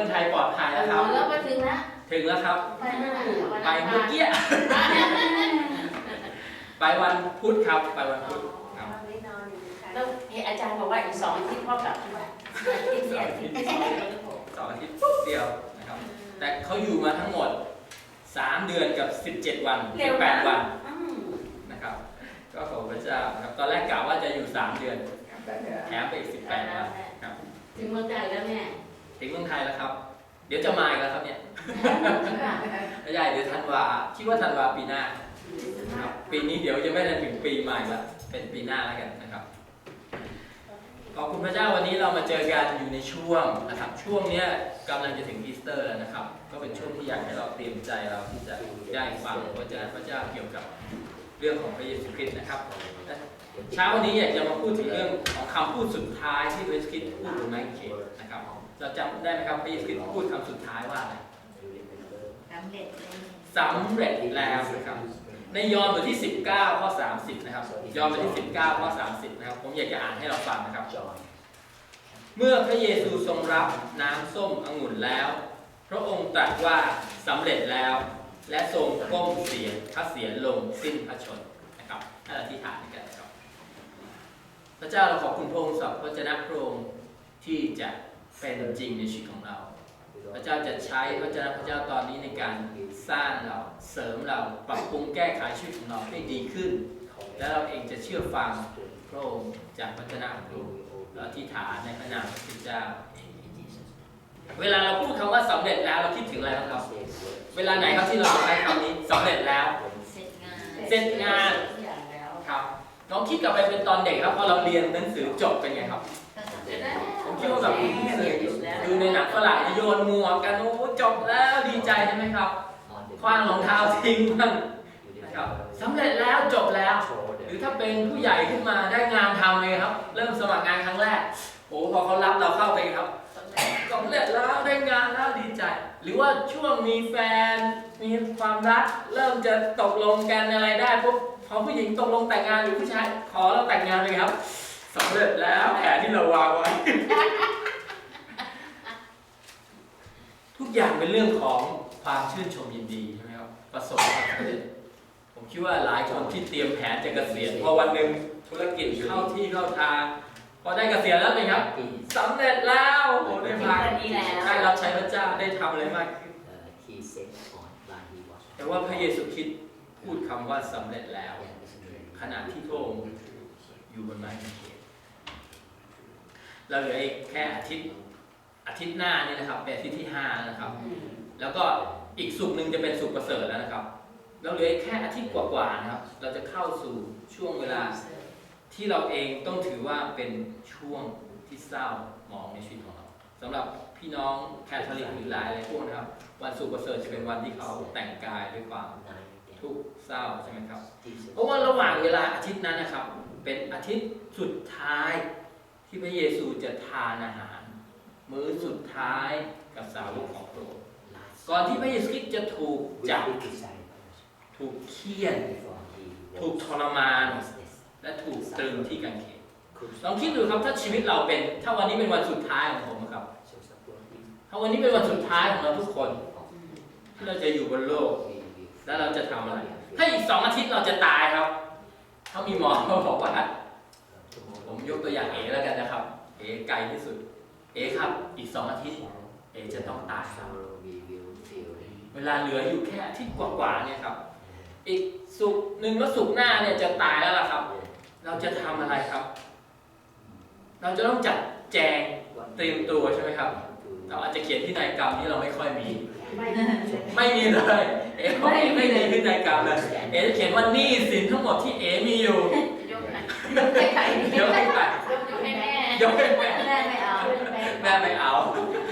มืองไทยปลอดภัยแล้วครับ แล้วมาถึงนะถึงแล้วครับ ไปเมื่อไหร่วันไปเมื่อกี้ไปวันพุธครับ ไปวันพุธครับแล้วเห็นอาจารย์บอกว่าอีกสองอาทิตย์พ่อกลับใช่ไหมอาทิตย์เนี่ยอาทิตย์สองอาทิตย์สองอาทิตย์ปุ๊บเดียวนะครับ แต่เขาอยู่มาทั้งหมด 3 เดือนกับ 17 วันเร็ว18วันอืมนะครับ ก็ขอบพระเจ้านะครับ ตอนแรกกะว่าจะอยู่ 3 เดือนแถมไปอีก18วันครับ ถึงเมืองไทยแล้วแม่ ถึงเมืองไทยแล้วครับ เดี๋ยวจะมาอีกแล้วครับเนี่ยไม่ใช่เดี๋ยวธันวาคิดว่าธันวาปีหน้าครับปีนี้เดี๋ยวจะไม่ได้ถึงปีใหม่ละเป็นปีหน้าแล้วกันนะครับขอบคุณพระเจ้าวันนี้เรามาเจอกันอยู่ในช่วงนะครับช่วงเนี้ยกำลังจะถึงอีสเตอร์แล้วนะครับ ก็เป็นช่วงที่อยากให้เราเตรียมใจเราที่จะได้ฟังพระเจ้าพระเจ้าเกี่ยวกับเรื่องของพระเยซูคริสต์นะครับเช้าวันนี้อยากจะมาพูดถึงเรื่องของคำพูดสุดท้ายที่พระเยซูคริสต์พูดบนไม้กางเขนนะครับ เราจำได้ไหมครับพระเยซูคริสต์พูดคำสุดท้ายว่าอะไรสำเร็จเลยสำเร็จแล้วนะครับ ในยอห์นบทที่ 19ข้อ30 นะครับ ยอห์นบทที่ 19ข้อ30 นะครับ ผมอยากจะอ่านให้เราฟังนะครับ เมื่อพระเยซูทรงรับน้ำส้มองุ่นแล้ว พระองค์ตรัสว่าสำเร็จแล้ว และทรงก้มเสียงพระเสียรลงสิ้นพระชนม์นะครับให้เราที่ฐานกันนะครับ พระเจ้าเราขอบคุณพระองค์สำหรับพระเจ้าพระองค์ที่จะ เป็นจริงในชีวิตของเรา พระเจ้าจะใช้พระเจ้าพระเจ้าตอนนี้ในการสร้างเราเสริมเราปรับปรุงแก้ไขชีวิตของเราให้ดีขึ้น และเราเองจะเชื่อฟังพระองค์จากพระเจ้าของพระองค์เราอธิษฐานในพระนามพระพุทธเจ้า เวลาเราพูดคำว่าสำเร็จแล้วเราคิดถึงอะไรบ้างครับ เวลาไหนครับที่เราใช้คำนี้สำเร็จแล้ว เสร็จงานเสร็จงานทุกอย่างแล้วครับน้องคิดกลับไปเป็นตอนเด็กครับพอเราเรียนหนังสือจบเป็นไงครับผม คิดว่าแบบดูในหนังฝรั่งโยนหมวกกันโอ้จบแล้วดีใจใช่ไหมครับคว้างรองเท้าทิ้งบ้างนะครับสำเร็จแล้วจบแล้ว หรือถ้าเป็นผู้ใหญ่ขึ้นมาได้งานทำเลยครับ เริ่มสมัครงานครั้งแรกโอ้พอเขารับเราเข้าไปครับสำเร็จแล้วได้งานแล้วดีใจ หรือว่าช่วงมีแฟน มีความรัก เริ่มจะตกลงกันอะไรได้ปุ๊บพอผู้หญิงตกลงแต่งงานหรือผู้ชายขอเราแต่งงานเลยครับ สำเร็จแล้วแผนที่เราวางไว้ ทุกอย่างเป็นเรื่องของความชื่นชมยินดีใช่ไหมครับประสบความสำเร็จผมคิดว่าหลายคนที่เตรียมแผนจะเกษียณพอวันหนึ่งธุรกิจเข้าที่เข้าทางพอได้เกษียณแล้วเป็นครับสำเร็จแล้วโอ้โหได้พักดีแล้วได้รับใช้พระเจ้าได้ทำอะไรมากขึ้น he set on while he was แต่ว่าพระเยซูคริสต์พูดคำว่าสำเร็จแล้ว ขณะที่พระองค์อยู่บนไม้กาง เขนเราเหลืออีกแค่อาทิตย์อาทิตย์หน้านี่นะครับเป็นอาทิตย์ที่ห้านะครับ แล้วก็อีกสุกร์หนึ่งจะเป็นสุกร์ประเสริฐแล้วนะครับ เราเหลืออีกแค่อาทิตย์กว่าๆนะครับ เราจะเข้าสู่ช่วงเวลาที่เราเองต้องถือว่าเป็นช่วงที่เศร้าหมองในชีวิตของเราสำหรับพี่น้องแคทอลิกหรือหลายอะไรพวกนะครับ วันสุกร์ประเสริฐจะเป็นวันที่เขาแต่งกายด้วยความทุกข์เศร้าใช่ไหมครับ เพราะว่าระหว่างเวลาอาทิตย์นั้นนะครับ เป็นอาทิตย์สุดท้าย ที่พระเยซูจะทานอาหาร มื้อสุดท้ายกับสาวกของพระองค์ก่อนที่พระเยซูคริสต์จะถูกจับถูกเคี่ยน ถูกทรมาน และถูกตรึงที่กางเขนลองคิดดูครับถ้าชีวิตเราเป็น ถ้าวันนี้เป็นวันสุดท้ายของผมนะครับ ถ้าวันนี้เป็นวันสุดท้ายของเราทุกคน ที่เราจะอยู่บนโลก แล้วเราจะทำอะไร ถ้าอีกสองอาทิตย์เราจะตายครับ ถ้ามีหมอเขาบอกว่า ผมยกตัวอย่างเอแล้วกันนะครับ เอไกลที่สุด เอครับอีกสองอาทิตย์ เอจะต้องตายครับเวลาเหลืออยู่แค่อาทิตย์กว่าๆเนี่ยครับ อีกสุกร์หนึ่งแล้วสุกร์หน้าเนี่ยจะตายแล้วล่ะครับ เราจะทำอะไรครับ เราจะต้องจัดแจงเตรียมตัวใช่ไหมครับ เราอาจจะเขียนที่นายกรรมที่เราไม่ค่อยมี ไม่มีเลย เอ๋บอกเอ๋ไม่มีที่นายกรรมเลย เอ๋จะเขียนว่าหนี้สินทั้งหมดที่เอ๋มีอยู่ย กให้ยกให้ใครเดี๋ยวให้ไปยกให้แม่ยกให้แม่แม่ไม่เอาแม่ไม่เอา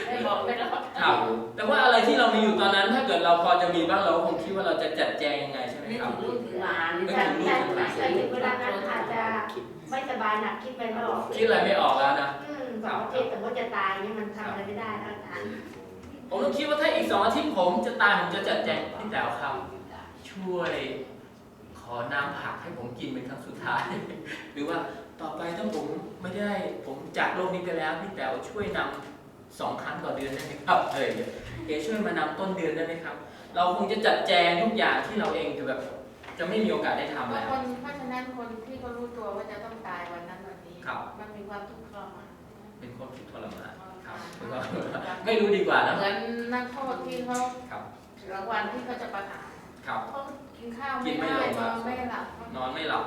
ไม่บอกไม่รับครับแต่ว่าอะไรที่เรามีอยู่ตอนนั้น ถ้าเกิดเราพอจะมีบ้างเราก็คงคิดว่าเราจะจัดแจงยังไงใช่ไหมนี่ครัถึบงลูกถึงหลานนึกแต่ถึงลูกแต่ถึงหไม่ลานใช่ถึงเวลานั้นอาจจะไม่สบายหนักคิดไปไม่ออกคิดอะไรไม่ออกแล้วนะอืมสองอาทิตย์แต่ว่าจะตายนี่มันทำอะไรไม่ได้ทั้งนั้นผมต้องคิดว่าถ้าอีกสองอาทิตย์ผมจะตายผมจะจัดแจงพี่แต๋วครับช่วยข อน้ำผักให้ผมกินเป็นครั้งสุดท้าย หรือว่าต่อไปถ้าผมไม่ได้ผมจากโลกนี้ไปแล้วพี่แต๋วช่วยนำสองครั้งต่อเดือนได้ไหมครับเออเอช่วยมานำต้นเดือนได้ไหมครับ เราคงจะจัดแจงทุกอย่างที่เราเองจะแบบจะไม่มีโอกาสได้ทำเพราะแล้วคนเพราะฉะนั้นคนที่เขารู้ตัวว่าจะต้องตายวันนั้นวันนี้ครับมันมีความทุกข์ทรมานเป็นคนทุกข์ทรมานครับเป็นความไม่รู้ดีกว่านะเหมือนนักโทษที่เขาครับรางวัลที่เขาจะประหาร ครับ เขากินข้าวกิไม่นไม่ได้ลงนอะอนไม่หลับนอนไม่หลับ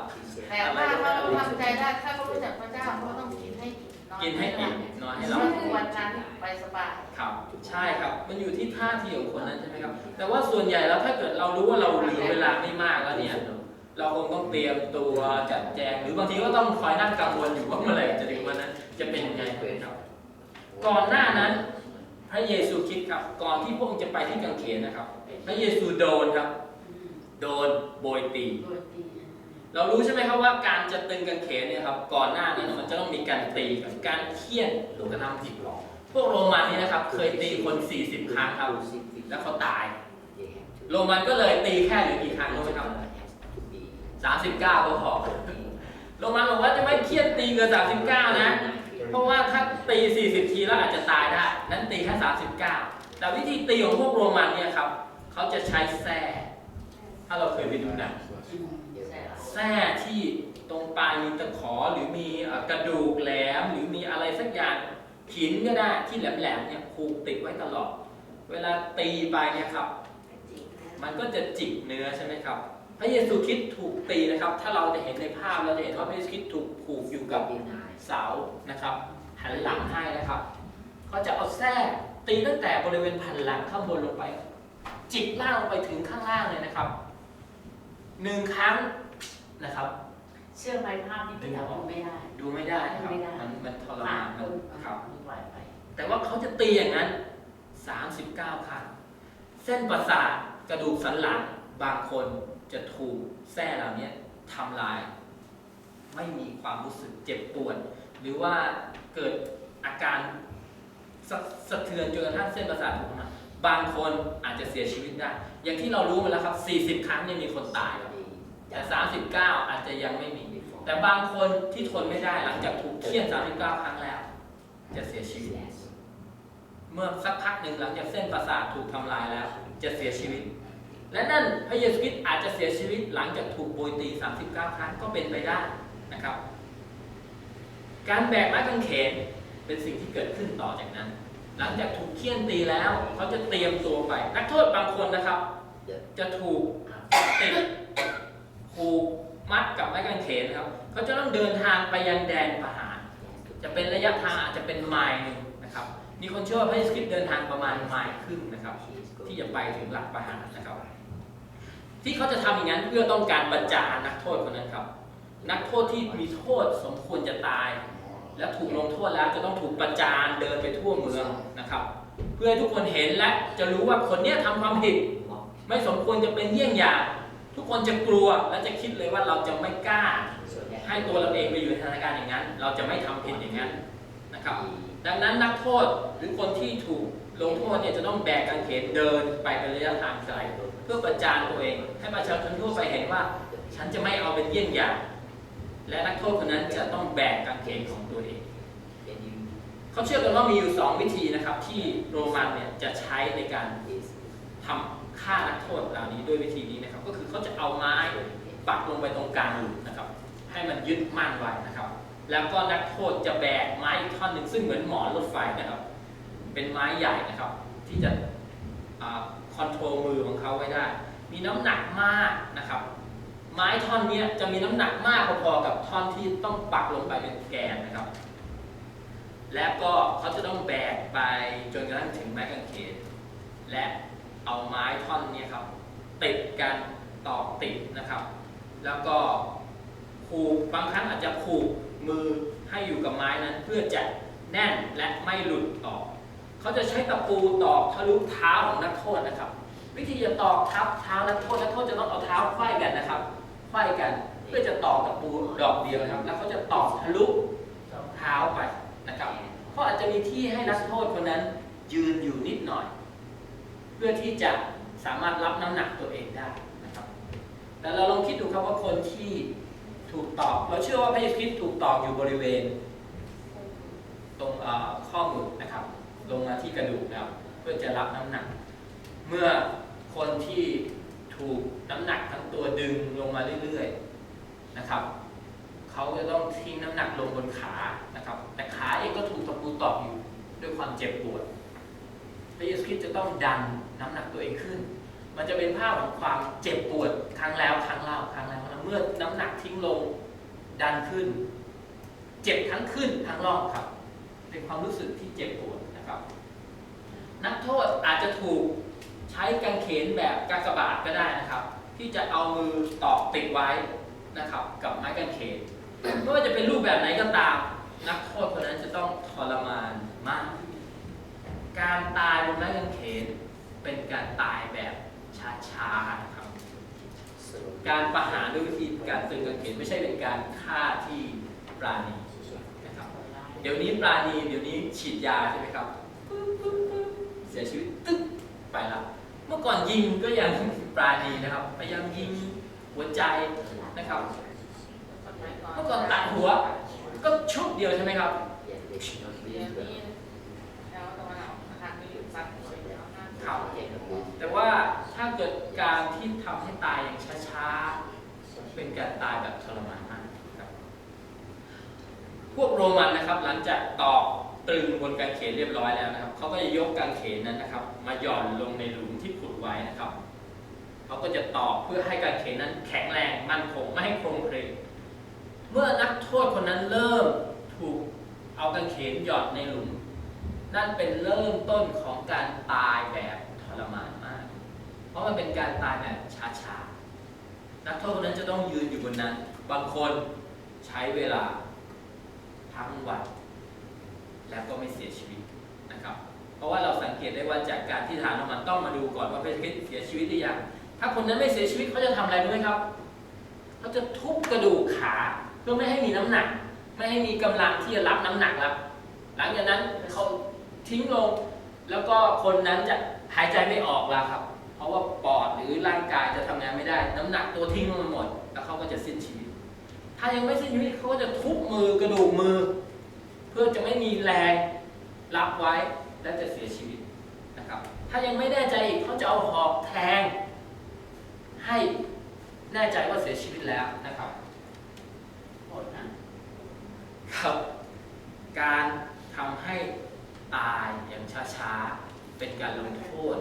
แต่ว่าเขาทำใจได้ถ้าเขารู้จักพระเจ้าเขาต้องกินให้อิ่มนอนกินให้อิ่มนอนให้หลับ วันนั้นไปสบายครับ ใช่ครับ มันอยู่ที่ท่าทีของคนนั้นใช่ไหมครับ แต่ว่าส่วนใหญ่แล้วถ้าเกิดเรารู้ว่าเราเหลือเวลาไม่มากแล้วเนี่ย เราคงต้องเตรียมตัวจัดแจง หรือบางทีก็ต้องคอยนั่งกังวลอยู่ว่าเมื่อไหร่จะถึงวันนั้น จะเป็นยังไงครับ ก่อนหน้านั้น พระเยซูคริดครับ ก่อนที่พระองค์จะไปที่กังเขนนะครับ พระเยซูโดนครับ โดนโบยตี โดยตีเรารู้ใช่ไหมครับว่าการจะตึงกางเขนเนี่ยครับก่อนหน้านั้นมันจะต้องมีการตีกับการเคี่ยนหรือกระทำผิดหรอกพวกโรมันนี่นะครับเคยตีคน 40 ครั้งครับแล้วเขาตาย โรมันก็เลยตีแค่เหลือกี่ครั้งรู้ไหมครับ39ก็พอโรมันบอกว่าจะไม่เคี่ยนตีเกิน39 นะ เพราะว่าถ้าตี 40 ทีแล้วอาจจะตายได้นั้นตีแค่39 แต่วิธีตีของพวกโรมันเนี่ยครับเขาจะใช้แส้ ถ้าเราเคยไปดูหนังแส้ที่ตรงปลายมีตะขอหรือมีกระดูกแหลมหรือมีอะไรสักอย่างหินก็ได้ที่แหลมๆเนี่ยผูกติดไว้ตลอด เวลาตีไปเนี่ยครับ มันก็จะจิกเนื้อใช่ไหมครับ พระเยซูคริสต์ถูกตีนะครับ ถ้าเราจะเห็นในภาพเราจะเห็นว่าพระเยซูคริสต์ถูกผูกอยู่กับเสานะครับ หันหลังให้นะครับเขาจะเอาแส้ตีตั้งแต่บริเวณแผ่นหลังข้างบนลงไป จิกล่างลงไปถึงข้างล่างเลยนะครับ หนึ่งครั้งนะครับ เชื่อไหมภาพที่พี่เราดูไม่ได้ ดูไม่ได้นะครับไม่ได้ มันมันทรผ่ามานนคมันนครับมีไหวไป แต่ว่าเขาจะตีอย่างนั้น 39 ครั้ง เส้นประสาทกระดูกสันหลังบางคนจะถูกแส้เหล่านี้ทำลาย ไม่มีความรู้สึกเจ็บปวด หรือว่าเกิดอาการสะสะเทือนจนกระทั่งเส้นประสาทถูกทำลายบางคนอาจจะเสียชีวิตได้ อย่างที่เรารู้มาแล้วครับ 40 ครั้งเนี่ยมีคนตายแล้ว แต่ 39 อาจจะยังไม่มี แต่บางคนที่ทนไม่ได้หลังจากถูกเคี่ยน39 ครั้งแล้ว จะเสียชีวิต เมื่อสักพักหนึ่งหลังจากเส้นประสาทถูกทำลายแล้ว จะเสียชีวิต และนั่นพระเยซูคริสต์อาจจะเสียชีวิตหลังจากถูกโบยตี 39 ครั้งก็เป็นไปได้นะครับ การแบกไม้กางเขนเป็นสิ่งที่เกิดขึ้นต่อจากนั้น หลังจากถูกเคี่ยนตีแล้วเขาจะเตรียมตัวไป นักโทษบางคนนะครับ จะถูกติด ผูกมัดกับไม้กางเขนนะครับเขาจะต้องเดินทางไปยังแดนประหาร จะเป็นระยะทางอาจจะเป็นไมล์หนึ่งนะครับ มีคนเชื่อว่าพระเยซูคริสต์เดินทางประมาณไมล์ครึ่งนะครับ ที่จะไปถึงหลักประหารนะครับ ที่เขาจะทำอย่างนั้นเพื่อต้องการประจานนักโทษคนนั้นครับ นักโทษที่มีโทษสมควรจะตาย และถูกลงโทษแล้วจะต้องถูกประจานเดินไปทั่วเมืองนะครับ เพื่อให้ทุกคนเห็นและจะรู้ว่าคนนี้ยทำความผิด ไม่สมควรจะเป็นเยี่ยงอย่าง ทุกคนจะกลัวและจะคิดเลยว่าเราจะไม่กล้า ให้ตัวเราเองไปอยู่ในสถานการณ์อย่างนั้น เราจะไม่ทำผิดอย่างนั้นนะครับ ดังนั้นนักโทษหรือคนที่ถูกลงโทษเนี่ยจะต้องแบกกางเขนเดินไปเป็นระยะทางไกลเพื่อประจานตัวเอง ให้ประชาชนทั่วไปเห็นว่า ฉันจะไม่เอาเป็นเยี่ยงอย่าง และนักโทษคนนั้นจะต้องแบกกางเขนของตัวเองเขาเชื่อกันว่ามีอยู่สองวิธีนะครับ ที่โรมันเนี่ยจะใช้ในการทำฆ่านักโทษเหล่านี้ด้วยวิธีนี้นะครับ ก็คือเขาจะเอาไม้ปักลงไปตรงกลางหลุมนะครับ ให้มันยึดมั่นไว้นะครับ แล้วก็นักโทษจะแบกไม้อีกท่อนหนึ่งซึ่งเหมือนหมอนรถไฟนะครับ เป็นไม้ใหญ่นะครับ ที่จะคอนโทรลมือของเขาไว้ได้ มีน้ำหนักมากนะครับ ไม้ท่อนนี้จะมีน้ำหนักมากพอๆกับท่อนที่ต้องปักลงไปเป็นแกนนะครับ และก็เขาจะต้องแบกไปจนกระทั่งถึงไม้กางเขนและเอาไม้ท่อนนี้ครับ ติดกันตอกติดนะครับ แล้วก็ผูกบางครั้งอาจจะผูกมือให้อยู่กับไม้นั้น เพื่อจะแน่นและไม่หลุดออก เขาจะใช้ตะปูตอกทะลุเท้าของนักโทษนะครับ วิธีจะตอกทับเท้านักโทษนักโทษจะต้องเอาเท้าไขว้กันนะครับไขว้กันเพื่อจะตอกตะปูดอกเดียวนะครับ แล้วเขาจะตอกทะลุเท้าไปนะครับเขาอาจจะมีที่ให้นักโทษคนนั้นยืนอยู่นิดหน่อย เพื่อที่จะ สามารถรับน้ำหนักตัวเองได้นะครับ แต่เราลองคิดดูครับว่าคนที่ถูกตอกเราเชื่อว่าพระเยซูคริสต์ถูกตอกอยู่บริเวณ ตรงข้อมือนะครับ ลงมาที่กระดูกนะครับเพื่อจะรับน้ำหนัก เมื่อคนที่ถูกน้ำหนักทั้งตัวดึงลงมาเรื่อยๆนะครับเขาจะต้องทิ้งน้ำหนักลงบนขานะครับ แต่ขาเองก็ถูกตะปูตอกอยู่ด้วยความเจ็บปวด ระเยซูคริสต์จะต้องดันน้ำหนักตัวเองขึ้น มันจะเป็นภาพของความเจ็บปวดครั้งแล้วครั้งเล่าครั้งแล้วนะเมื่อน้ำหนักทิ้งลงดันขึ้น เจ็บทั้งขึ้นทั้งล่องครับ เป็นความรู้สึกที่เจ็บปวดนะครับ นักโทษอาจจะถูกใช้กางเขนแบบกากบาทก็ได้นะครับ ที่จะเอามือตอกติดไว้นะครับ กับไม้กางเขนไม่ว่าจะเป็นรูปแบบไหนก็ตาม นักโทษคนนั้นจะต้องทรมานมาก การตายบนไม้กางเขนเป็นการตายแบบช้าๆนะครับ การประหารด้วยวิธีการตึงกางเขนไม่ใช่เป็นการฆ่าที่ปราณีนะครับ เดี๋ยวนี้ปราณีเดี๋ยวนี้ฉีดยาใช่ไหมครับ เสียชีวิตตึ๊บไปล้วเมื่อก่อนยิงก็ยังปราณีนะครับ พยายามยิงหัวใจนะครับ เมื่อก่อนตัดหัวก็ชุบเดียวใช่ไหมครับ ครับแต่ว่าถ้าเกิดการที่ทำให้ตายอย่างช้าๆ เป็นการตายแบบทรมานมากครับ พวกโรมันนะครับ หลังจากตอกตรึงบนกางเขนเรียบร้อยแล้วนะครับ เขาก็จะยกกางเขนนั้นนะครับ มาหย่อนลงในหลุมที่ขุดไว้นะครับ เขาก็จะตอกเพื่อให้กางเขนนั้นแข็งแรงมั่นคงไม่ให้โครงเคลงเมื่อนักโทษคนนั้นเริ่มถูกเอากางเขนหย่อนในหลุม นั่นเป็นเริ่มต้นของการตายแบบทรมานมาก เพราะมันเป็นการตายแบบช้าๆ นักโทษคนนั้นจะต้องยืนอยู่บนนั้น บางคนใช้เวลาทั้งวันแล้วก็ไม่เสียชีวิตนะครับ เพราะว่าเราสังเกตได้ว่าจากการที่ทหารโรมันต้องมาดูก่อนว่าพระคริสต์เสียชีวิตหรือยัง ถ้าคนนั้นไม่เสียชีวิตเขาจะทำอะไรรู้ไหมครับ เขาจะทุบกระดูกขาเพื่อไม่ให้มีน้ำหนัก ไม่ให้มีกำลังที่จะรับน้ำหนักแล้วหลังจากนั้นเขา ทิ้งลง แล้วก็คนนั้นจะหายใจไม่ออกแล้วครับ เพราะว่าปอดหรือร่างกายจะทำงานไม่ได้ น้ำหนักตัวทิ้งลงมาหมด แล้วเขาก็จะสิ้นชีวิต ถ้ายังไม่สิ้นชีวิตเขาก็จะทุบมือกระดูกมือ เพื่อจะไม่มีแรงรับไว้และจะเสียชีวิตนะครับ ถ้ายังไม่แน่ใจอีกเขาจะเอาหอกแทง ให้แน่ใจว่าเสียชีวิตแล้วนะครับโหดนะครับ การทำให้ ตายอย่างช้าๆ เป็นการลงโทษ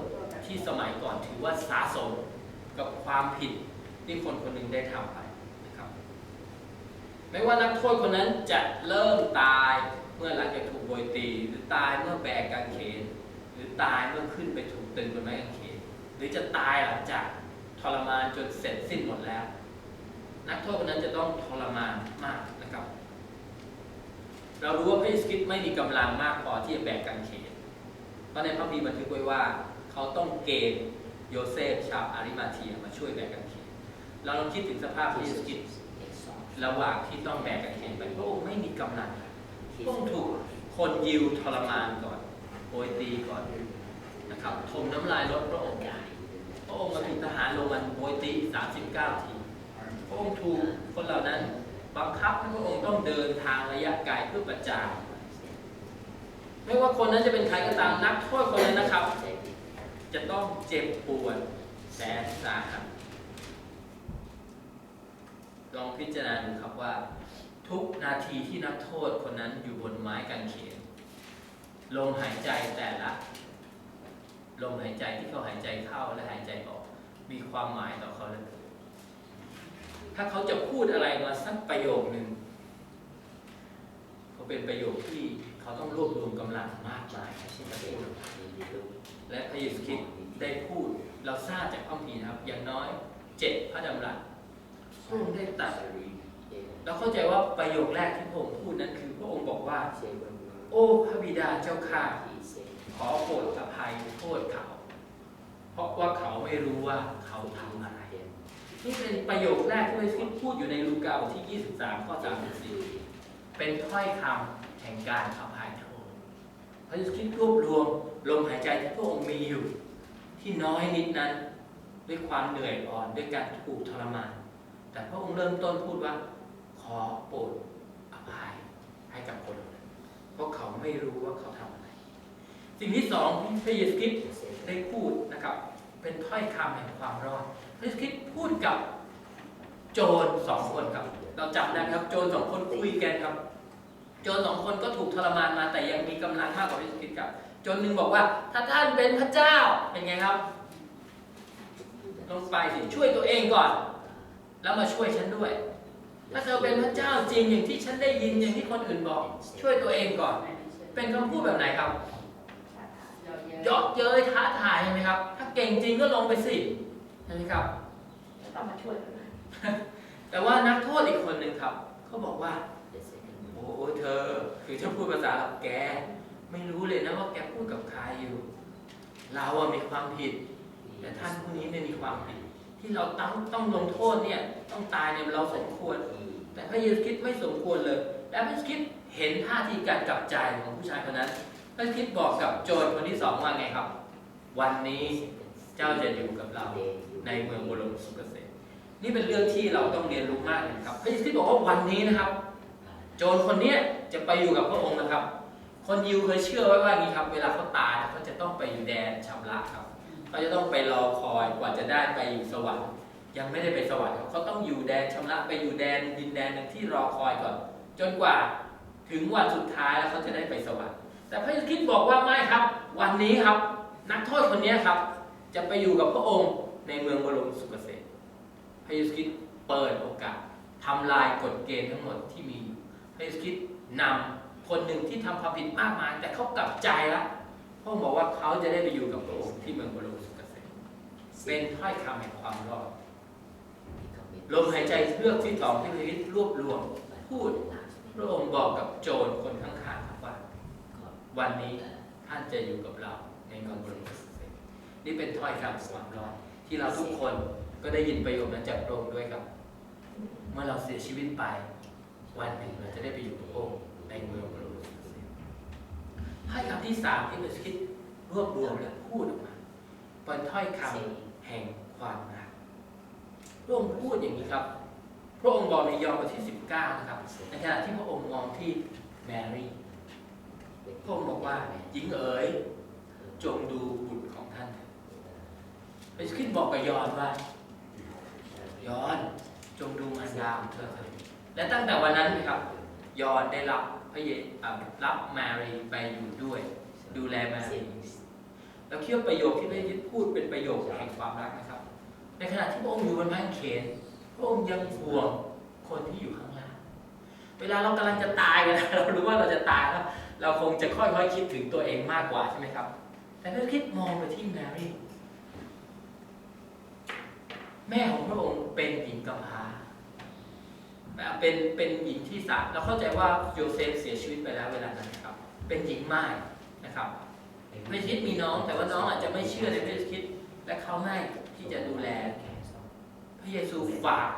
ที่สมัยก่อนถือว่าสาสมกับความผิดที่คนคนหนึ่งได้ทำไปนะครับ ไม่ว่านักโทษคนนั้นจะเริ่มตายเมื่อหลังจากถูกโบยตี หรือตายเมื่อแบกกางเขน หรือตายเมื่อขึ้นไปถูกตึงบนไม้กางเขน หรือจะตายหลังจากทรมานจนเสร็จสิ้นหมดแล้ว นักโทษคนนั้นจะต้องทรมานมากนะครับ เรารู้ว่าพระเยซูคริสต์ไม่มีกำลังมากพอที่จะแบกกางเขนเพราะในพระบีบันทึกไว้ว่าเขาต้องเกณฑ์โยเซฟชาวอาริมาเทียมาช่วยแบกกางเขนเราลองคิดถึงสภาพพระเยซูคริสต์ระหว่างที่ต้องแบกกางเขนไปพระองค์ไม่มีกำลังต้องถูกคนยิวทรมานก่อนโอยตีก่อนนะครับทมน้ำลายลดพระองค์พระองค์มาถูกทหารโรมันโบยตี39 ทีพระองค์ถูกคนเหล่านั้น บังคับให้พระองค์ต้องเดินทางระยะไกลเพื่อประจานไม่ว่าคนนั้นจะเป็นใครก็ตามนักโทษคนนั้นนะครับ จะต้องเจ็บปวดแสนสาหัสลองพิจารณาดูครับว่า ทุกนาทีที่นักโทษคนนั้นอยู่บนไม้กางเขนลมหายใจแต่ละลมหายใจที่เขาหายใจเข้าและหายใจออก มีความหมายต่อเขาเหลย ถ้าเขาจะพูดอะไรมาสักประโยคหนึ่งเขาเป็นประโยคที่เขาต้องรวบรวมกำลังมากมายที่จะพูดออกมาและพระเยซูคริสต์ได้พูดเราทราบจากพระคัมภีร์นะครับ อย่างน้อยเจ็ดพระดำรัสพระองค์ได้ตรัสเราเข้าใจว่าประโยคแรกที่พระองค์พูดนั้นคือพระองค์บอกว่า โอ้พระบิดาเจ้าข้าขอโปรดอภัยโทษเขา เพราะว่าเขาไม่รู้ว่าเขาทำอะไร นี่เป็นประโยคแรกที่พระเยซูคริสต์พูดอยู่ในลูกาบทที่ 23 ข้อ 34 เป็นถ้อยคำแห่งการอภัยโทษพระเยซูคริสต์รวบรวมลมหายใจที่พระองค์มีอยู่ ที่น้อยนิดนั้น ด้วยความเหนื่อยอ่อนด้วยการถูกทรมาน แต่พระองค์เริ่มต้นพูดว่า ขอโปรดอภัยให้กับคนเหล่านั้นเพราะเขาไม่รู้ว่าเขาทำอะไร สิ่งที่สองพระเยซูคริสต์ได้พูดนะครับ เป็นถ้อยคำแห่งความรอด พระเยซูคริสต์พูดกับโจรสองคนครับ เราจำได้ครับ โจรสองคนคุยกันครับ โจรสองคนก็ถูกทรมานมาแต่ยังมีกำลังมากกว่าพระเยซูคริสต์ครับ โจรหนึ่งบอกว่า ถ้าท่านเป็นพระเจ้าเป็นไงครับ ลงไปสิช่วยตัวเองก่อน แล้วมาช่วยฉันด้วย ถ้าเธอเป็นพระเจ้าจริงอย่างที่ฉันได้ยินอย่างที่คนอื่นบอก ช่วยตัวเองก่อน เป็นคำพูดแบบไหนครับยาะเย้ยท้าทายใช่ไหมครับ ถ้าเก่งจริงก็ลงไปสิ ช่ไหมครับต้องมาช่วยกันแต่ว่านักโทษอีกคนหนึ่งครับเขาบอกว่า โอ้เธอ คือถ้าพูดภาษาเราแก ไม่รู้เลยนะว่าแกพูดกับใครอยู่ เราอะมีความผิด แต่ท่านผู้นี้ไม่มีความผิด ที่เราต้องต้องลงโทษเนี่ย ต้องตายเนี่ยเราสมควร แต่พระเยซูคริสต์ไม่สมควรเลย และพระเยซูคริสต์เห็นท่าทีการกลับใจของผู้ชายคนนั้น พระเยซูคริสต์บอกกับโจรคนที่สองว่าไงครับ วันนี้เจ้าจะอยู่กับเรา ในเมืองบรมสุขเกษมนี่เป็นเรื่องที่เราต้องเรียนรู้มากนะครับพระเยซูคริสต์บอกว่าวันนี้นะครับ โจรคนเนี้ยจะไปอยู่กับพระองค์นะครับ คนยิวเคยเชื่อไว้ว่านี้ครับ เวลาเขาตายเขาจะต้องไปอยู่แดนชำระครับเขาจะต้องไปรอคอยกว่าจะได้ไปอยู่สวรรค์ยังไม่ได้ไปสวรรค์ครับเขาต้องอยู่แดนชำระไปอยู่แดนดินแดนหนึ่งที่รอคอยก่อน จนกว่าถึงวันสุดท้ายแล้วเขาจะได้ไปสวรรค์แต่พระเยซูคริสต์บอกว่าไม่ครับ วันนี้ครับ นักโทษคนนี้ครับ จะไปอยู่กับพระองค์ ในเมืองบรมสุขเกษมพระเยซูคริสต์เปิดโอกาสทำลายกฎเกณฑ์ทั้งหมดที่มีอยู่พระเยซูคริสต์นำคนหนึ่งที่ทำความผิดมากมายแต่เขากลับใจแล้วพระองค์บอกว่าเขาจะได้ไปอยู่กับพระองค์ที่เมืองบรมสุขเกษมเป็นถ้อยคำแห่งความรอดลมหายใจเพือกที่สองที่พระคริสต์รวบรวมพูดพระองค์บอกกับโจรคนข้างๆครับว่าวันนี้ท่านจะอยู่กับเราในเมืองบรมสุขเกษมนี่เป็นถ้อยคำแห่งความรอด ที่เราทุกคนก็ได้ยินประโยคนั้นจากพระองค์ด้วยครับ เมื่อเราเสียชีวิตไป วันหนึ่งเราจะได้ไปอยู่กับพระองค์ในเมืองบรมสุขเกษมถ้อยคำที่สามที่พระคริสต์รวบรวมและพูดออกมาเป็นถ้อยคำแห่งความรักพระองค์พูดอย่างนี้ครับ พระองค์บอกในยอห์นบทที่ 19 นะครับในขณะที่พระองค์มองที่แมรี่พระองค์บอกว่าหญิงเอ๋ยจงดูบุตร ของท่านบอกกับยอนว่ายอนจงดูมารดาของเธอเถิดและตั้งแต่วันนั้นนะครับยอนได้รับพระเยซูรับแมรี่ไปอยู่ด้วย ดูแลแมรี่แล้วคิดว่าประโยคที่พระเยซูพูดเป็นประโยคแห่งความรักนะครับ ในขณะที่พระองค์อยู่บนไม้เขนพระองค์ยังห่วงคนที่อยู่ข้างล่างเวลาเรากำลังจะตายเวลาเรารู้ว่าเราจะตายแล้วเราคงจะค่อยๆคิดถึงตัวเองมากกว่าใช่ไหมครับ แต่ถ้าคิดมองไปที่แมรี่ แม่ของพระองค์เป็นหญิงกำพร้าเป็นเป็นหญิงที่สามเราเข้าใจว่าโยเซฟเสียชีวิตไปแล้วเวลานั้นครับ เป็นหญิงม่ายนะครับพระคริสต์มีน้องแต่ว่าน้องอาจจะไม่เชื่อในพระคริสต์และเขาไม่ที่จะดูแล พระเยซูฝาก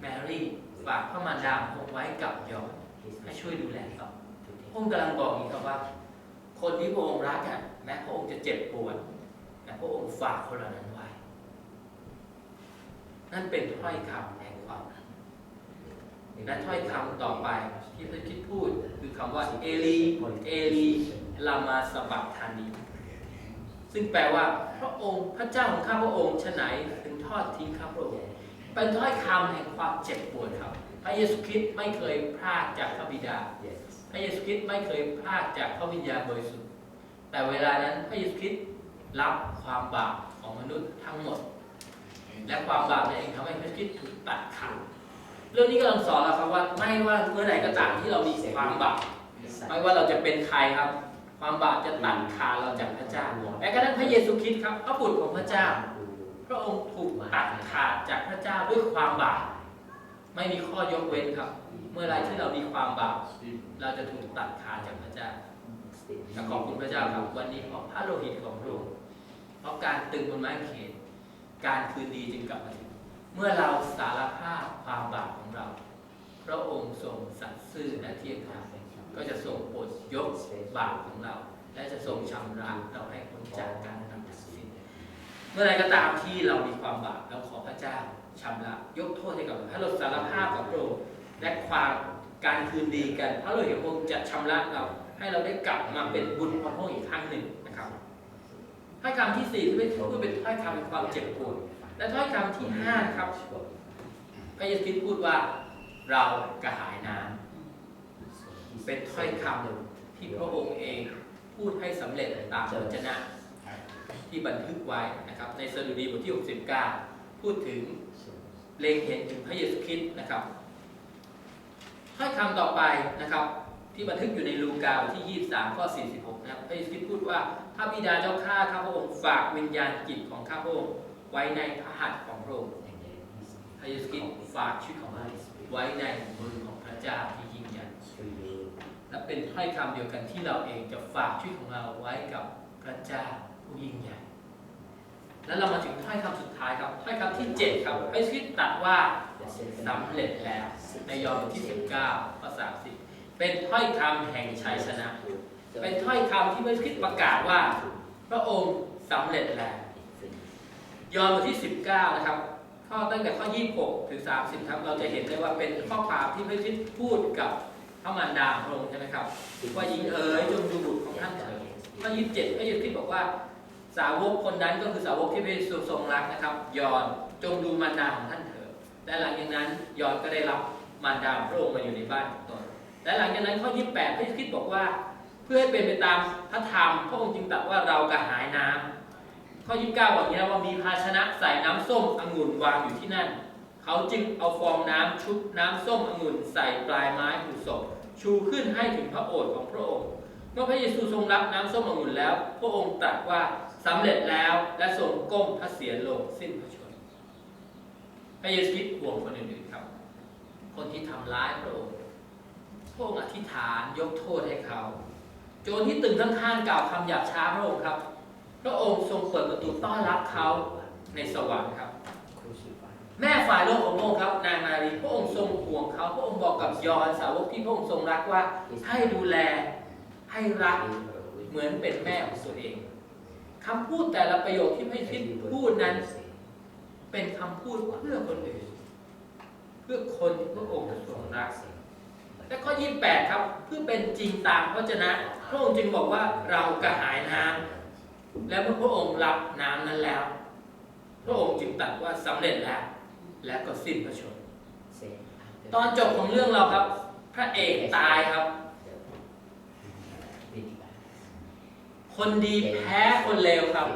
แมรี่ฝากพระมารดาของไว้กับยอนให้ช่วยดูแลต่อพระองค์กำลังบอกนี้ครับว่า คนที่พระองค์รักอะแม้พระองค์จะเจ็บปวดแต่พระองค์ฝากคนเหล่านั้นไว้ นั่นเป็นถ้อยคำแห่งความรักและถ้อยคำต่อไปที่พระคริสต์พูดคือคำว่าเอลีเอลีลามาสบักธานี ซึ่งแปลว่าพระองค์พระเจ้าของข้าพระองค์ฉไหนถึงทอดทิ้งข้าพระองค์เป็นถ้อยคำแห่งความเจ็บปวดครับ พระเยซูคริสต์ไม่เคยพลาดจากพระบิดา พระเยซูคริสต์ไม่เคยพลาดจากพระวิญญาณบริสุทธิ์แต่เวลานั้นพระเยซูคริสต์รับความบาปของมนุษย์ทั้งหมด และความบาปนั่นเองทำให้พระคริสต์ถูกตัดขาดเรื่องนี้กำลังสอนเราครับว่าไม่ว่าเมื่อไหร่ก็ตามที่เรามีความบาปไม่ว่าเราจะเป็นใครครับ ความบาปจะตัดขาดเราจากพระเจ้าแม้กระทั่งพระเยซูคริสต์ครับพระบุตรของพระเจ้า พระองค์ถูกตัดขาดจากพระเจ้าด้วยความบาปไม่มีข้อยกเว้นครับ เมื่อไรที่เรามีความบาปเราจะถูกตัดขาดจากพระเจ้าและขอบคุณพระเจ้าครับวันนี้เพราะพระโลหิตของพระองค์เพราะการตึงบนไม้างเขน การคืนดีจึงกลับมาถึง เมื่อเราสารภาพความบาปของเรา พระองค์ทรงสัตย์ซื่อและเที่ยงธรรมก็จะทรงโปรดยกบาปของเรา และจะทรงชำระเราให้พ้นจากการทำผิดสิ้นเมื่อไรก็ตามที่เรามีความบาปเราขอพระเจ้าชำระยกโทษให้กับเราถ้าเราสารภาพกับพระองค์และความการคืนดีกันพระโลหิตของพระองค์จะชำระเรา ให้เราได้กลับมาเป็นบุญของพระองค์อีกครั้งหนึ่ง ถ้อยคำที่สี่ที่เป็นพูดเป็นถ้อยคำแห่งความเจ็บปวดและถ้อยคำที่ห้านะครับพระเยซูพูดว่าเรากระหายน้ำเป็นถ้อยคำที่พระองค์เองพูดให้สำเร็จตามพระวจนะที่บันทึกไว้นะครับ ในสดุดีบทที่ 69 พูดถึงเล็งเห็นถึงพระเยซูคริสต์นะครับถ้อยคำต่อไปนะครับ ที่บันทึกอยู่ในลูกาบทที่ 23 ข้อ 46 นะครับพระเยซูคริสต์พูดว่าพระบิดาเจ้าข้าข้าพระองค์ฝากวิญญาณจิตของข้าพระองค์ไว้ในพระหัตถ์ของพระองค์พระเยซูคริสต์ฝากชีวิตของเราไว้ในมือของพระเจ้าที่ยิ่งใหญ่และเป็นถ้อยคำเดียวกันที่เราเองจะฝากชีวิตของเราไว้กับพระเจ้าผู้ยิ่งใหญ่ แล้วเรามาถึงถ้อยคำสุดท้ายครับถ้อยคำที่ 7 ครับพระเยซูคริสต์ตรัสว่าสำเร็จแล้วในยอห์นบทที่ 19 ข้อ 30 เป็นถ้อยคำแห่งชัยชนะ เป็นถ้อยคำที่พระเยซูคริสต์ประกาศว่า พระองค์สำเร็จแล้ว ยอห์นบทที่ 19 นะครับ ข้อตั้งแต่ข้อ 26 ถึง 30 ครับ เราจะเห็นได้ว่าเป็นข้อความที่พระเยซูคริสต์พูดกับพระมารดาของพระองค์ใช่ไหมครับว่าหญิงเอ๋ยจงดูบุตรของท่านเถิดข้อ 27 พระเยซูคริสต์บอกว่าสาวกคนนั้นก็คือสาวกที่พระเยซูทรงรักนะครับ ยอนจงดูมารดาของท่านเถิดและหลังจากนั้นยอนก็ได้รับมารดาของพระองค์มาอยู่ในบ้านของตน และหลังจากนั้นข้อ 28พระเยซูคริสต์บอกว่า เพื่อให้เป็นไปตามพระธรรมพระองค์จึงตรัสว่าเรากระหายน้ำข้อ 29บอกอย่างนี้นะว่ามีภาชนะใส่น้ำส้มองุ่นวางอยู่ที่นั่น เขาจึงเอาฟองน้ำชุบน้ำส้มองุ่นใส่ปลายไม้หูศพชูขึ้นให้ถึงพระโอษฐ์ของพระองค์ เมื่อพระเยซูทรงรับน้ำส้มองุ่นแล้ว พระองค์ตรัสว่าสำเร็จแล้วและทรงก้มพระเศียรลงสิ้นพระชนม์พระเยซูคริสต์ห่วงคนอื่นๆครับ คนที่ทำร้ายพระองค์ พระองค์อธิษฐานยกโทษให้เขา โจรที่ตึงข้างๆกล่าวคำหยาบช้าพระองค์ครับ พระองค์ทรงเปิดประตูต้อนรับเขาในสวรรค์ครับ แม่ฝ่ายโลกของพระองค์ครับนางนารีพระองค์ทรงห่วงเขาพระองค์บอกกับยอห์นสาวกที่พระองค์ทรงรักว่าให้ดูแลให้รักเหมือนเป็นแม่ของตัวเองคำพูดแต่ละประโยคที่พระคริสต์พูดนั้น เป็นคำพูดเพื่อคนอื่น เพื่อคนที่พระองค์ทรงรัก และข้อ 28 ครับเพื่อเป็นจริงตามพระเจนะ พระองค์จึงบอกว่าเรากระหายน้ำและเมื่อพระองค์รับน้ำนั้นแล้ว พระองค์จึงตรัสว่าสำเร็จแล้ว และก็สิ้นพระชนตอนจบของเรื่องเราครับ พระเอกตายครับ คนดีแพ้คนเลวครับ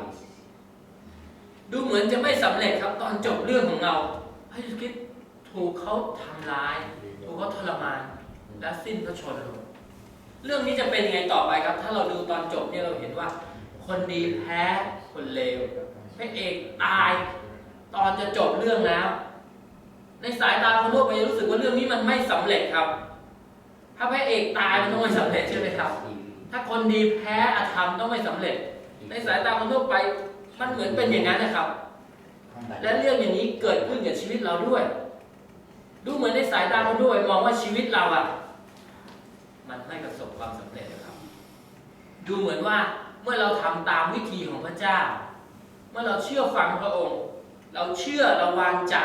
ดูเหมือนจะไม่สำเร็จครับ ตอนจบเรื่องของเราพระเยซูคริสต์ถูกเขาทำร้าย ถูกเขาทรมาน และสิ้นพระชนม์ลงเรื่องนี้จะเป็นยังไงต่อไปครับ ถ้าเราดูตอนจบเนี่ยเราเห็นว่า คนดีแพ้คนเลวพระเอกตาย ตอนจะจบเรื่องแล้ว ในสายตาคนทั่วไปรู้สึกว่าเรื่องนี้มันไม่สำเร็จครับ ถ้าพระเอกตายมันต้องไม่สำเร็จใช่ไหมครับ ถ้าคนดีแพ้อธรรมต้องไม่สำเร็จ ในสายตาคนทั่วไปมันเหมือนเป็นอย่างนั้นนะครับ และเรื่องอย่างนี้เกิดขึ้นกับชีวิตเราด้วย ดูเหมือนในสายตาคนทั่วไปมองว่าชีวิตเราอะ มันไม่ประสบความสำเร็จนะครับ ดูเหมือนว่าเมื่อเราทำตามวิธีของพระเจ้า เมื่อเราเชื่อฟังพระองค์ เราเชื่อเราวางใจ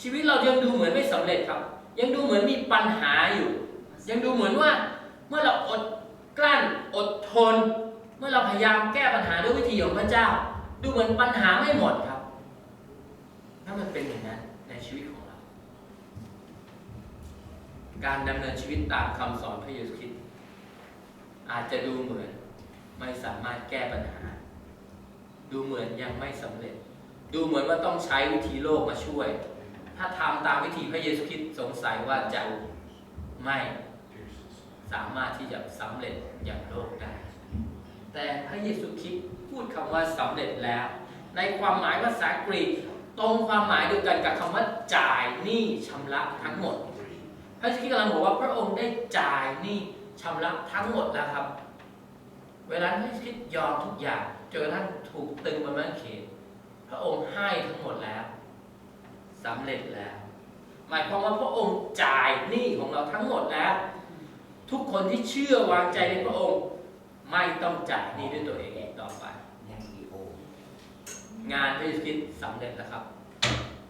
ชีวิตเรายังดูเหมือนไม่สำเร็จครับ ยังดูเหมือนมีปัญหาอยู่ ยังดูเหมือนว่าเมื่อเราอดกลั้นอดทน เมื่อเราพยายามแก้ปัญหาด้วยวิธีของพระเจ้า ดูเหมือนปัญหาไม่หมดครับ ถ้ามันเป็นอย่างนั้นในชีวิตของเรา การดำเนินชีวิตตามคำสอนพระเยซูคริสต์อาจจะดูเหมือนไม่สามารถแก้ปัญหา ดูเหมือนยังไม่สำเร็จ ดูเหมือนว่าต้องใช้วิธีโลกมาช่วย ถ้าทำตามวิธีพระเยซูคริสต์สงสัยว่าจะไม่สามารถที่จะสำเร็จอย่างโลกได้ แต่พระเยซูคริสต์พูดคำว่าสำเร็จแล้ว ในความหมายภาษากรีกตรงความหมายเดียวกันกับคำว่าจ่ายหนี้ชำระทั้งหมด พระเยซูคริสต์กำลังบอกว่าพระองค์ได้จ่ายหนี้ชำระทั้งหมดแล้วครับ เวลาพระเยซูคริสต์ยอมทุกอย่างจนกระทั่งถูกตึงบนไม้เขนพระองค์ให้ทั้งหมดแล้วสำเร็จแล้ว หมายความว่าพระองค์จ่ายหนี้ของเราทั้งหมดแล้ว ทุกคนที่เชื่อวางใจในพระองค์ ไม่ต้องจ่ายหนี้ด้วยตัวเองอีกต่อไป งานพระเยซูคริสต์สำเร็จแล้วครับ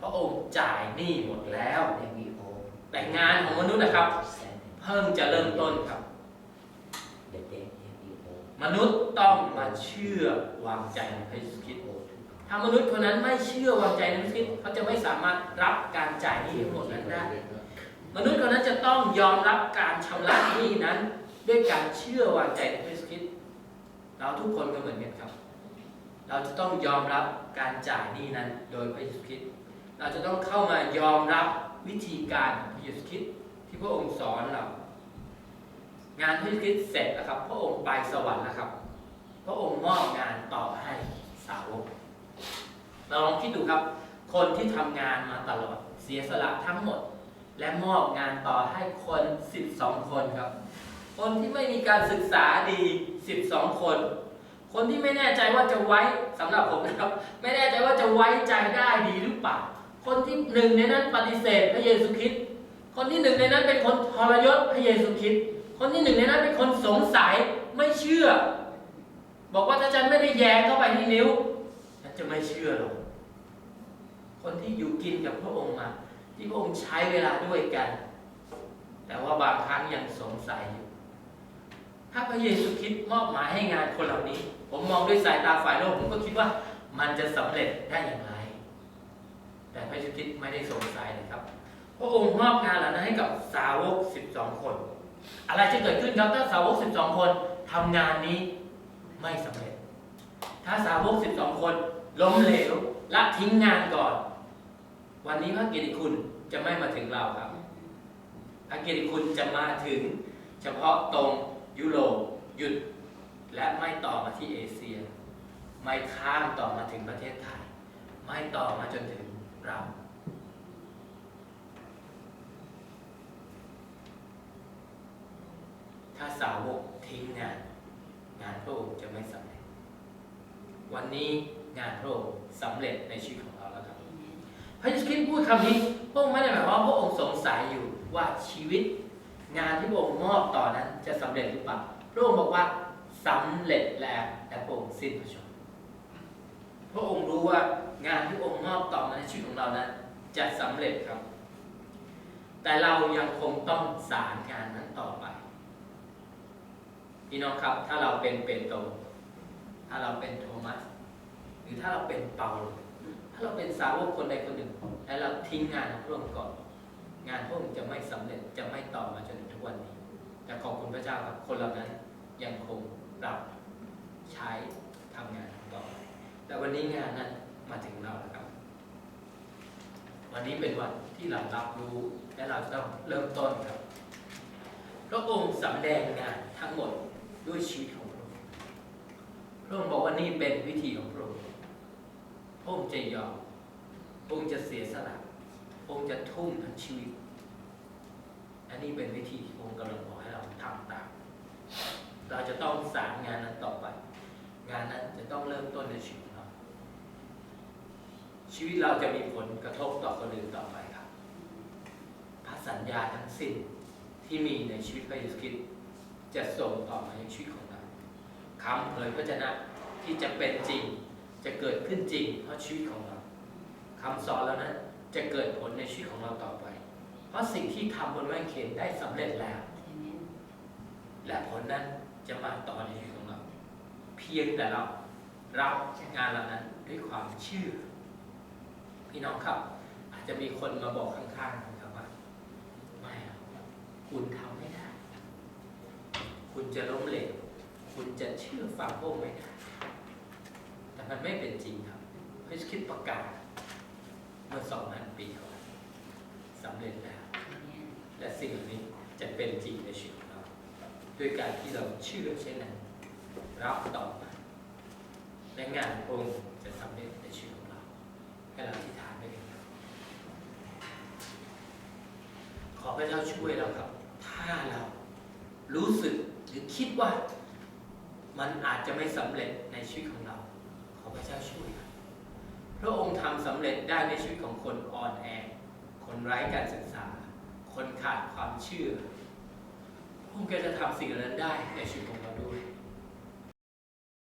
พระองค์จ่ายหนี้หมดแล้วอย่างนี้ แต่งานของมนุษย์นะครับ เพิ่งจะเริ่มต้นครับ มนุษย์ต้องมาเชื่อวางใจในพระเยซูคริสต์ถ้ามนุษย์คนนั้นไม่เชื่อวางใจในพระเยซูคริสต์เขาจะไม่สามารถรับการจ่ายหนี้ทั้งหมดนั้นได้ มนุษย์คนนั้นจะต้องยอมรับการชำระหนี้นั้น ด้วยการเชื่อวางใจในพระเยซูคริสต์เราทุกคนก็เหมือนกันครับ เราจะต้องยอมรับการจ่ายหนี้นั้นโดยพระเยซูคริสต์เราจะต้องเข้ามายอมรับ วิธีการของพระเยซูคริสต์ที่พระองค์สอนเรา งานพระเยซูคริสต์เสร็จแล้วครับ พระองค์ไปสวรรค์แล้วครับ พระองค์มอบงานต่อให้สาวก เราลองคิดดูครับ คนที่ทำงานมาตลอดเสียสละทั้งหมด และมอบงานต่อให้คน 12 คนครับ คนที่ไม่มีการศึกษาดี 12 คนคนที่ไม่แน่ใจว่าจะไว้สำหรับผมนะครับ ไม่แน่ใจว่าจะไว้ใจได้ดีหรือเปล่า คนที่หนึ่งในนั้นปฏิเสธพระเยซูคริสต์คนที่หนึ่งในนั้นเป็นคนทรยศพระเยซูคริสต์คนที่หนึ่งในนั้นเป็นคนสงสัยไม่เชื่อ บอกว่าถ้าฉันไม่ได้แยงเข้าไปที่นิ้วฉันจะไม่เชื่อหรอกคนที่อยู่กินกับพระองค์มา ที่พระองค์ใช้เวลาด้วยกัน แต่ว่าบางครั้งยังสงสัยอยู่ถ้าพระเยซูคริสต์มอบหมายให้งานคนเหล่านี้ ผมมองด้วยสายตาฝ่ายโลกผมก็คิดว่ามันจะสำเร็จได้อย่างไร แต่พระเยซูคริสต์ไม่ได้สงสัยนะครับ พระองค์มอบงานเหล่านั้นให้กับสาวก 12 คน อะไรจะเกิดขึ้นครับถ้าสาวก 12 คนทำงานนี้ไม่สำเร็จ ถ้าสาวก 12 คนล้มเหลวละทิ้งงานก่อน วันนี้พระเกียรติคุณจะไม่มาถึงเราครับ พระเกียรติคุณจะมาถึง เฉพาะตรงยุโรปหยุด และไม่ต่อมาที่เอเชีย ไม่ข้ามต่อมาถึงประเทศไทย ไม่ต่อมาจนถึง เรา ถ้าสาวกทิ้งงาน งานพระองค์จะไม่สำเร็จ วันนี้งานพระองค์สำเร็จในชีวิตของเราแล้วครับ พระเยซูคริสต์พูดคำนี้พระองค์ไม่ได้หมายความว่าพระองค์สงสัยอยู่ว่าชีวิต งานที่พระองค์มอบต่อนั้นจะสำเร็จหรือเปล่า พระองค์บอกว่าสำเร็จแล้วแต่พระองค์สิ้นพระชนม์พระองค์รู้ว่า งานที่องค์มอบต่อมาในชีวิตของเรานั้น จะสำเร็จครับ แต่เรายังคงต้องสารงานนั้นต่อไปพี่น้องครับ ถ้าเราเป็นเปโตรถ้าเราเป็นโทมัส หรือถ้าเราเป็นเปาโลถ้าเราเป็นสาวกคนใดคนหนึ่ง และเราทิ้งงานของพระองค์ก่อน งานพระองค์จะไม่สำเร็จจะไม่ต่อมาจนถึงทุกวันนี้ แต่ขอบคุณพระเจ้าครับคนเหล่านั้นยังคงรับใช้ทำงานต่อ แต่วันนี้งานนั้น มาถึงเราแล้วครับ วันนี้เป็นวันที่เรารับรู้และเราต้องเริ่มต้นครับพระองค์สำแดงงานทั้งหมดด้วยชีวิตของพระองค์พระองค์บอกว่านี่เป็นวิธีของพระองค์พระองค์จะยอมพระองค์จะเสียสละพระองค์จะทุ่มทั้งชีวิตอันนี้เป็นวิธีที่พระองค์กำลังบอกให้เราทำตามเราจะต้องสารงานนั้นต่อไป งานนั้นจะต้องเริ่มต้นในชีวิต ชีวิตเราจะมีผลกระทบต่อคนอื่นต่อไปครับ พระสัญญาทั้งสิ้นที่มีในชีวิตพระเยซูคริสต์จะส่งต่อมาในชีวิตของเราคำเผยพระชนะที่จะเป็นจริง จะเกิดขึ้นจริงเพราะชีวิตของเราคำสอนแล้วนั้นจะเกิดผลในชีวิตของเราต่อไป เพราะสิ่งที่ทำบนไม้กางเขนได้สำเร็จแล้ว และผลนั้นจะมาต่อในชีวิตของเรา เพียงแต่เรารับงานเหล่านั้นด้วยความเชื่อ พี่น้องครับ อาจจะมีคนมาบอกข้างๆนะครับว่าไม่คุณทำไม่ได้ คุณจะล้มเหลวคุณจะเชื่อฟังพวกไม่ได้แต่มันไม่เป็นจริงครับพระคิดประกาศเมื่อสองพันปีก่อนสำเร็จแล้ว และสิ่งนี้จะเป็นจริงในชีวิตเราด้วยการที่เราเชื่อเช่นนั้น รับต่อมาและงานองค์จะสำเร็จในชีวิตของเราให้เราที่านด้วยกันครับ ขอ พระเจ้าช่วยเราครับ ถ้าเรารู้สึกหรือคิดว่ามันอาจจะไม่สำเร็จในชีวิตของเรา ขอพระเจ้าช่วยครับพระองค์ทำสำเร็จได้ในชีวิตของคนอ่อนแอ คนไร้การศึกษา คนขาดความเชื่อพระองค์ก็จะทำสิ่งเหล่านั้นได้ในชีวิตของเราด้วย